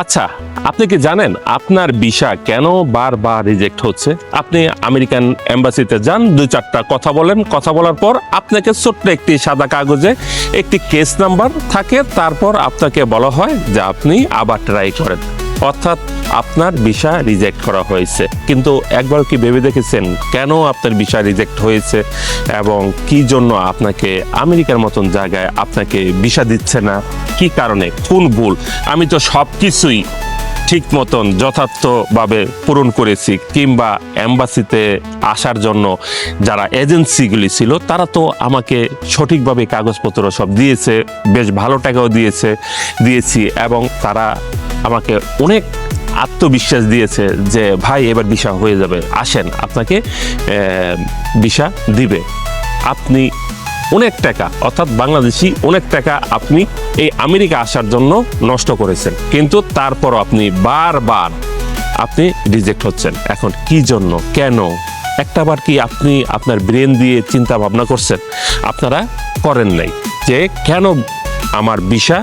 আচ্ছা আপনি কি জানেন আপনার ভিসা কেন বারবার রিজেক্ট হচ্ছে? আপনি আমেরিকান এম্বাসিতে যান, দুই চারটা কথা বলেন। কথা বলার পর আপনাকে ছোট্ট একটি সাদা কাগজে একটি কেস নাম্বার থাকে, তারপর আপনাকে বলা হয় যে আপনি আবার ট্রাই করেন। অর্থাৎ আপনার ভিসা রিজেক্ট করা হয়েছে। কিন্তু একবার কি ভেবে দেখেছেন কেন আপনার ভিসা রিজেক্ট হয়েছে এবং কি জন্য আপনাকে আমেরিকার মতন জায়গায় আপনাকে ভিসা দিচ্ছে না? কি কারণে? কোন ভুল? আমি তো সব কিছুই ঠিক মতন যথার্থভাবে পূরণ করেছি কিংবা অ্যাম্বাসিতে আসার জন্য যারা এজেন্সিগুলি ছিল, তারা তো আমাকে সঠিকভাবে কাগজপত্র সব দিয়েছে, বেশ ভালো টাকাও দিয়েছে, দিয়েছি এবং তারা আমাকে অনেক আত্মবিশ্বাস দিয়েছে যে, ভাই, এবার ভিসা হয়ে যাবে। আসেন, আপনাকে ভিসা দিবে। আপনি অনেক টাকা, অর্থাৎ বাংলাদেশি অনেক টাকা আপনি এই আমেরিকা আসার জন্য নষ্ট করেছেন। কিন্তু তারপর আপনি বারবার আপনি রিজেক্ট হচ্ছেন। এখন কি জন্য? কেন? একটাবার কি আপনি আপনার ব্রেন দিয়ে চিন্তা ভাবনা করছেন? আপনারা করেন নাই যে, কেন আমার ভিসা,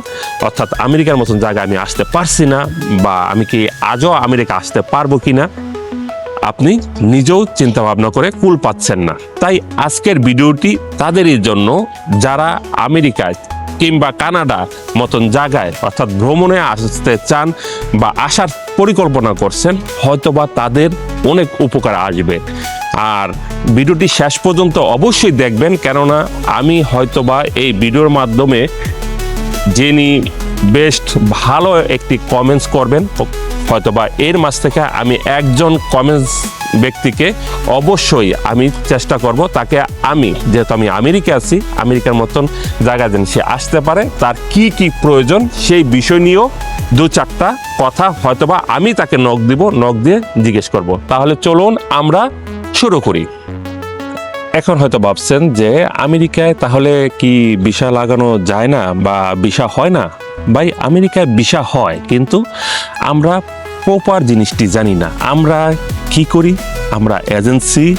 অর্থাৎ আমেরিকার মতন জায়গায় আমি আসতে পারছি না বা আমি কি আজও আমেরিকা আসতে পারব কি না, আপনি নিজেও চিন্তা ভাবনা করে কুল পাচ্ছেন না। তাই আজকের ভিডিওটি তাদেরই জন্য, যারা আমেরিকায় কিংবা কানাডা মতন জায়গায়, অর্থাৎ ভ্রমণে আসতে চান বা আসার পরিকল্পনা করছেন, হয়তোবা তাদের অনেক উপকার আসবে। আর ভিডিওটি শেষ পর্যন্ত অবশ্যই দেখবেন, কেননা আমি হয়তোবা এই ভিডিওর মাধ্যমে যিনি বেস্ট ভালো একটি কমেন্টস করবেন। হয়তোবা এর মাঝ থেকে আমি একজন কমেন্টস ব্যক্তিকে অবশ্যই আমি চেষ্টা করব, তাকে আমি, যেহেতু আমি আমেরিকা আছি, আমেরিকার মতন জায়গা যেন সে আসতে পারে, তার কি কি প্রয়োজন সেই বিষয় নিয়েও দু চারটা কথা হয়তোবা আমি তাকে নখ দিব নখ দিয়ে জিজ্ঞেস করব। তাহলে চলুন আমরা শুরু করি। এখন হয়তো ভাবছেন যে আমেরিকায় তাহলে কি ভিসা লাগানো যায় না বা ভিসা হয় না? ভাই, আমেরিকায় ভিসা হয়, কিন্তু আমরা প্রপার জিনিসটি জানি না। আমরা কি করি? আমরা এজেন্সি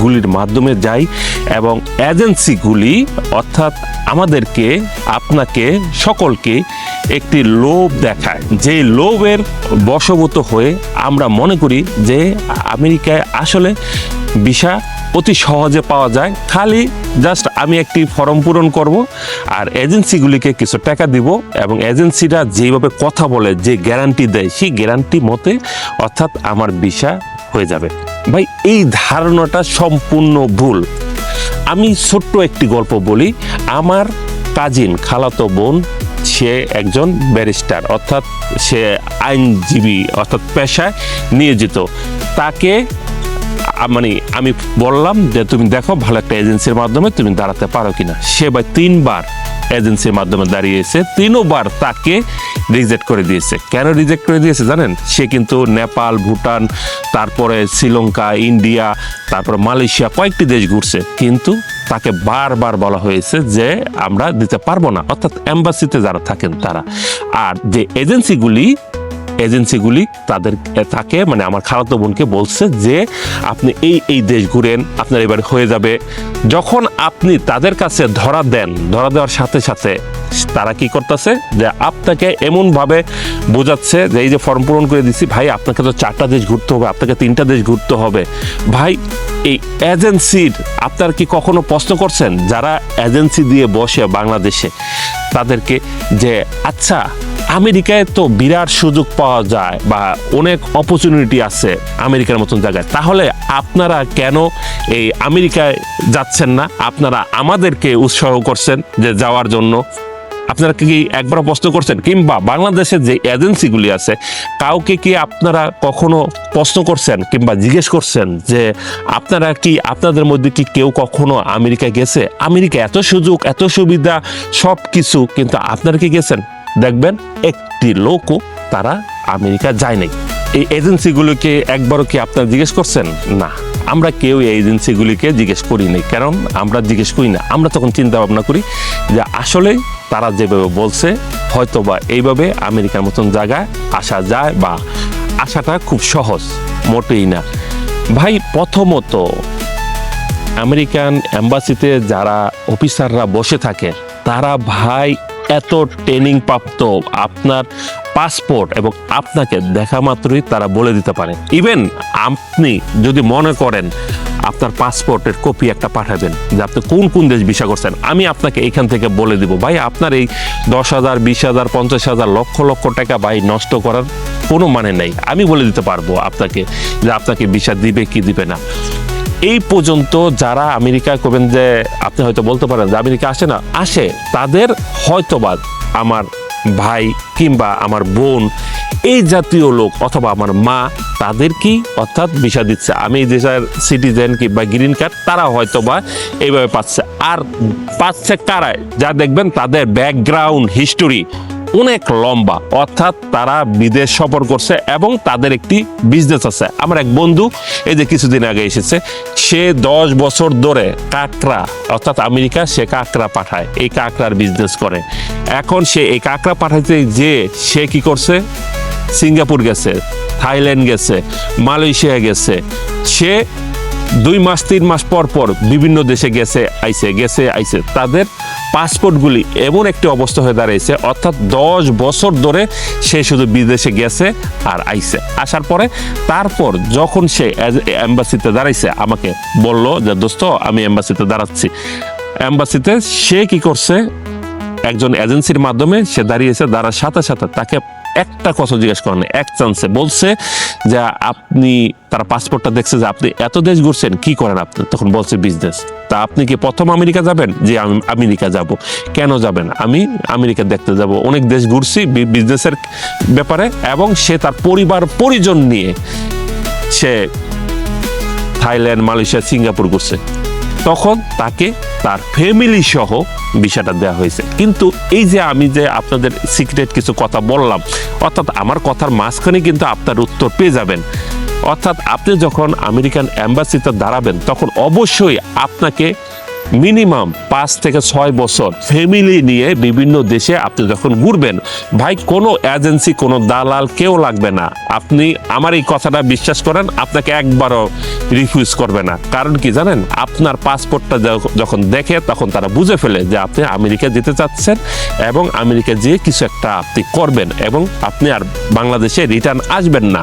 গুলির মাধ্যমে যাই এবং এজেন্সিগুলি, অর্থাৎ আমাদেরকে, আপনাকে, সকলকে একটি লোভ দেখায়। যে লোভের বশবত হয়ে আমরা মনে করি যে আমেরিকায় আসলে ভিসা অতি সহজে পাওয়া যায়। খালি জাস্ট আমি একটি ফর্ম পূরণ করব আর এজেন্সিগুলিকে কিছু টাকা দিব এবং এজেন্সিরা যেভাবে কথা বলে, যে গ্যারান্টি দেয়, সেই গ্যারান্টি মতে অর্থাৎ আমার ভিসা হয়ে যাবে। ভাই, এই ধারণাটা সম্পূর্ণ ভুল। আমি ছোট্ট একটি গল্প বলি। আমার কাজিন খালাতো বোন, সে একজন ব্যারিস্টার, অর্থাৎ সে আইনজীবী, অর্থাৎ পেশায় নিয়োজিত। তাকে মানে আমি বললাম যে তুমি দেখো ভালো একটা এজেন্সির মাধ্যমে তুমি দাঁড়াতে পারো কিনা। সে ভাই তিনবার এজেন্সির মাধ্যমে দাঁড়িয়েছে, তিনবার তাকে রিজেক্ট করে দিয়েছে। কেন রিজেক্ট করে দিয়েছে জানেন? সে কিন্তু নেপাল, ভুটান, তারপরে শ্রীলঙ্কা, ইন্ডিয়া, তারপরে মালয়েশিয়া কয়েকটি দেশ ঘুরছে। কিন্তু তাকে বারবার বলা হয়েছে যে আমরা দিতে পারব না। অর্থাৎ এম্বাসিতে যারা থাকেন তারা। আর যে এজেন্সিগুলি এজেন্সিগুলি তাদের তাকে মানে আমার খালাতো বোনকে বলছে যে, আপনি এই এই দেশ ঘুরেন, আপনার এবার হয়ে যাবে। যখন আপনি তাদের কাছে ধরা দেন, ধরা দেওয়ার সাথে সাথে তারা কি করতেছে? যে আপনাকে এমনভাবে বোঝাচ্ছে যে, এই যে ফর্ম পূরণ করে দিছি, ভাই, আপনাকে তো চারটা দেশ ঘুরতে হবে, আপনাকে তিনটা দেশ ঘুরতে হবে। ভাই, এই এজেন্সির আপনার কি কখনো প্রশ্ন করছেন? যারা এজেন্সি দিয়ে বসে বাংলাদেশে, তাদেরকে যে আচ্ছা আমেরিকায় তো বিরাট সুযোগ পাওয়া যায় বা অনেক অপরচুনিটি আছে আমেরিকার মতন জায়গায়। তাহলে আপনারা কেন এই আমেরিকায় যাচ্ছেন না? আপনারা আমাদেরকে উৎসাহ করছেন যে যাওয়ার জন্য। আপনারা কি একবার প্রশ্ন করছেন? কিংবা বাংলাদেশের যে এজেন্সিগুলি আছে, কাউকে কি আপনারা কখনো প্রশ্ন করছেন কিংবা জিজ্ঞেস করছেন যে আপনারা কি, আপনাদের মধ্যে কি কেউ কখনো আমেরিকা গেছে? আমেরিকা এত সুযোগ, এত সুবিধা সব কিছু কিন্তু আপনারা কি গেছেন? দেখবেন, একটি লোকও তারা আমেরিকা যায় নাই। এই এজেন্সিগুলোকে একবারও কি আপনারা জিজ্ঞেস করছেন? না, আমরা কেউ এই এজেন্সিগুলিকে জিজ্ঞেস করি নাই, কারণ আমরা জিজ্ঞেস করি না। আমরা তখন চিন্তা ভাবনা করি যে আসলে তারা যেভাবে বলছে হয়তো বা এইভাবে আমেরিকার মতন জায়গায় আসা যায় বা আসাটা খুব সহজ, মোটেই না। ভাই, প্রথমত আমেরিকান এম্বাসিতে যারা অফিসাররা বসে থাকে, তারা ভাই এত ট্রেনিং প্রাপ্ত আপনার পাসপোর্ট এবং আপনাকে দেখা মাত্রই তারা বলে দিতে পারে। ইভেন আপনি যদি মনে করেন আপনার পাসপোর্টের কপি একটা পাঠাবেন, যে আপনি কোন কোন দেশ ভিসা করছেন, আমি আপনাকে এখান থেকে বলে দিব, ভাই আপনার এই দশ হাজার, বিশ হাজার, পঞ্চাশ হাজার, লক্ষ লক্ষ টাকা ভাই নষ্ট করার কোনো মানে নেই। আমি বলে দিতে পারব আপনাকে যে আপনাকে ভিসা দিবে কি দিবে না। এই পর্যন্ত যারা আমেরিকায় করবেন যে আপনি হয়তো বলতে পারেন যে আমেরিকা আসে না, আসে। তাদের হয়তোবা আমার ভাই কিংবা আমার বোন, এই জাতীয় লোক অথবা আমার মা, তাদের কি অর্থাৎ ভিসা দিচ্ছে? আমি দেশের সিটিজেন কিংবা গ্রিন কার্ড তারা হয়তো বা এইভাবে পাচ্ছে। আর পাচ্ছে কারায়? যা দেখবেন তাদের ব্যাকগ্রাউন্ড হিস্টোরি অনেক লম্বা। অর্থাৎ তারা বিদেশ সফর করছে এবং তাদের একটি বিজনেস আছে। আমার এক বন্ধু এই যে কিছুদিন আগে এসেছে, সে দশ বছর ধরে কাঁকড়া, অর্থাৎ আমেরিকা, সে কাঁকড়া পাঠায়, এই কাঁকড়ার বিজনেস করে। এখন সে এই কাঁকড়া পাঠাইতে যে সে কি করছে? সিঙ্গাপুর গেছে, থাইল্যান্ড গেছে, মালয়েশিয়া গেছে। সে দুই মাস, তিন মাস পর পর বিভিন্ন দেশে গেছে আইছে গেছে আইছে তাদের পাসপোর্টগুলি এমন একটি অবস্থা হয়ে দাঁড়িয়েছে, অর্থাৎ দশ বছর ধরে সে শুধু বিদেশে গেছে আর আইসে আসার পরে তারপর যখন সে অ্যাম্বাসিতে দাঁড়াইছে, আমাকে বলল যে, দোস্ত, আমি অ্যাম্বাসিতে দাঁড়াচ্ছি। অ্যাম্বাসিতে সে কি করছে? একজন এজেন্সির মাধ্যমে সে দাঁড়িয়েছে, দাঁড়ার সাথে সাথে তাকে একটা কথা জিজ্ঞেস করেন, এক চান্সে বলছে যে আপনি, তার পাসপোর্টটা দেখছে যে আপনি এত দেশ ঘুরছেন, কি করেন আপনি? তখন বলছে বিজনেস তা আপনি কি প্রথম আমেরিকা যাবেন? যে আমি আমেরিকা যাব। কেন যাবেন? আমি আমেরিকা দেখতে যাব। অনেক দেশ ঘুরছি বিজনেসের ব্যাপারে এবং সে তার পরিবার, পরিজন নিয়ে সে থাইল্যান্ড, মালয়েশিয়া, সিঙ্গাপুর ঘুরছে। তখন তাকে তার ফ্যামিলি সহ বিষয়টা দেওয়া হয়েছে। কিন্তু এই যে আমি যে আপনাদের সিক্রেট কিছু কথা বললাম, অর্থাৎ আমার কথার মাঝখানে কিন্তু আপনার উত্তর পেয়ে যাবেন। অর্থাৎ আপনি যখন আমেরিকান অ্যাম্বাসিতে দাঁড়াবেন, তখন অবশ্যই আপনাকে মিনিমাম পাঁচ থেকে ছয় বছর ফ্যামিলি নিয়ে বিভিন্ন দেশে আপনি যখন ঘুরবেন, ভাই, কোনো এজেন্সি, কোনো দালাল কেউ লাগবে না। আপনি আমার এই কথাটা বিশ্বাস করেন, আপনাকে একবারও রিফিউজ করবে না। কারণ কি জানেন? আপনার পাসপোর্টটা যখন দেখে, তখন তারা বুঝে ফেলে যে আপনি আমেরিকা যেতে চাচ্ছেন এবং আমেরিকা যেয়ে কিছু একটা আপনি করবেন এবং আপনি আর বাংলাদেশে রিটার্ন আসবেন না।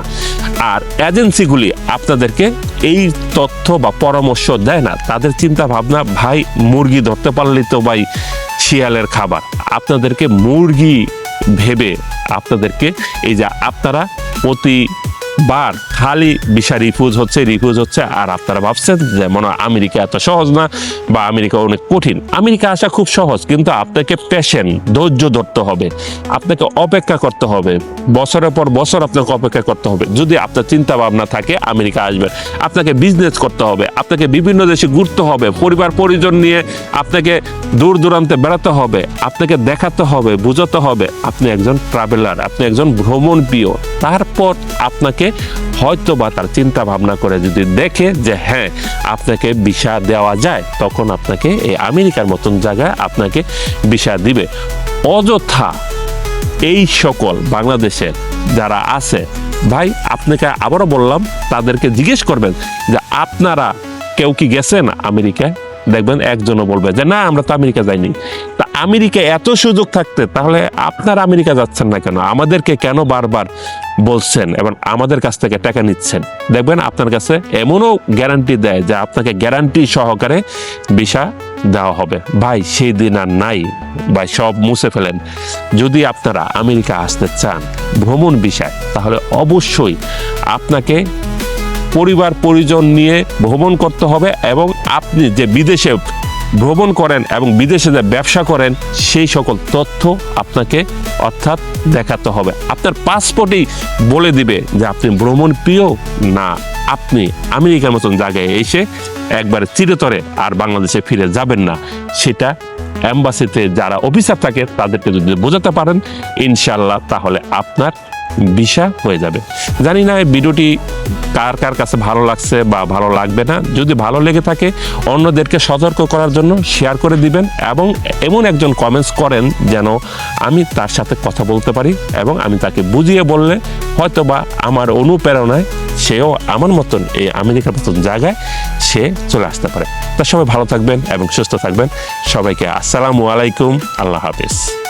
আর এজেন্সিগুলি আপনাদেরকে এই তথ্য বা পরামর্শ দেয় না। তাদের চিন্তা ভাবনা ভাই, মুরগি ধরতে পারলেই তো ভাই শিয়ালের খাবার। আপনাদেরকে মুরগি ভেবে আপনাদেরকে এই যে আপনারা প্রতিবার খালি বিষয় রিফিউজ হচ্ছে রিফিউজ হচ্ছে, আর আপনারা ভাবছেন যে মনে হয় আমেরিকা এত সহজ না, বা আমেরিকা অনেক কঠিন। আমেরিকা আসা খুব সহজ, কিন্তু আপনাকে পেশেন্ট ধৈর্য ধরতে হবে। আপনাকে অপেক্ষা করতে হবে। বছরের পর বছর আপনাকে অপেক্ষা করতে হবে। যদি আপনার চিন্তা ভাবনা থাকে, আমেরিকা আসবেন। আপনাকে বিজনেস করতে হবে। আপনাকে বিভিন্ন দেশে ঘুরতে হবে। পরিবার, পরিজন নিয়ে আপনাকে দূর দূরান্তে বেড়াতে হবে। আপনাকে দেখাতে হবে, বুঝাতে হবে। আপনি একজন ট্রাভেলার আপনি একজন ভ্রমণ প্রিয় তারপর আপনাকে হয়তো বা তার চিন্তা ভাবনা করে যদি দেখে যে হ্যাঁ আপনাকে ভিসা দেওয়া যায়, তখন আপনাকে এই আমেরিকার মতন জায়গায় আপনাকে ভিসা দিবে। অযথা এই সকল বাংলাদেশের যারা আছে, ভাই, আপনাকে আবারও বললাম, তাদেরকে জিজ্ঞেস করবেন যে আপনারা কেউ কি গেছেন আমেরিকায়? দেখবেন একজনও বলবে যে, না, আমরা তো আমেরিকা যাইনি। আমেরিকা এত সুযোগ থাকতে, তাহলে আপনারা আমেরিকা যাচ্ছেন না কেন? আমাদেরকে কেন বারবার বলছেন এবং আমাদের কাছ থেকে টাকা নিচ্ছেন? দেখবেন আপনার কাছে এমনও গ্যারান্টি দেয় যে আপনাকে গ্যারান্টি সহকারে ভিসা দেওয়া হবে। ভাই, সেই দিন আর নাই। ভাই, সব মুছে ফেলেন। যদি আপনারা আমেরিকা আসতে চান ভ্রমণ বিষয় তাহলে অবশ্যই আপনাকে পরিবার পরিজন নিয়ে ভ্রমণ করতে হবে এবং আপনি যে বিদেশে ভ্রমণ করেন এবং বিদেশে যে ব্যবসা করেন, সেই সকল তথ্য আপনাকে অর্থাৎ দেখাতে হবে। আপনার পাসপোর্টেই বলে দিবে যে আপনি ভ্রমণ প্রিয় না। আপনি আমেরিকার মতন জায়গায় এসে একবারে চিরতরে আর বাংলাদেশে ফিরে যাবেন না। সেটা অ্যাম্বাসিতে যারা অফিসার থাকে, তাদেরকে যদি বোঝাতে পারেন ইনশাল্লাহ তাহলে আপনার ভিসা হয়ে যাবে। জানি না এই ভিডিওটি কার কার কাছে ভালো লাগছে বা ভালো লাগবে না। যদি ভালো লেগে থাকে, অন্যদেরকে সতর্ক করার জন্য শেয়ার করে দিবেন এবং এমন একজন কমেন্টস করেন যেন আমি তার সাথে কথা বলতে পারি এবং আমি তাকে বুঝিয়ে বললে হয়তো বা আমার অনুপ্রেরণায় সেও আমার মতন এই আমেরিকার মতন জায়গায় সে চলে আসতে পারে। তা সবাই ভালো থাকবেন এবং সুস্থ থাকবেন। সবাইকে আসসালামু আলাইকুম। আল্লাহ হাফিজ।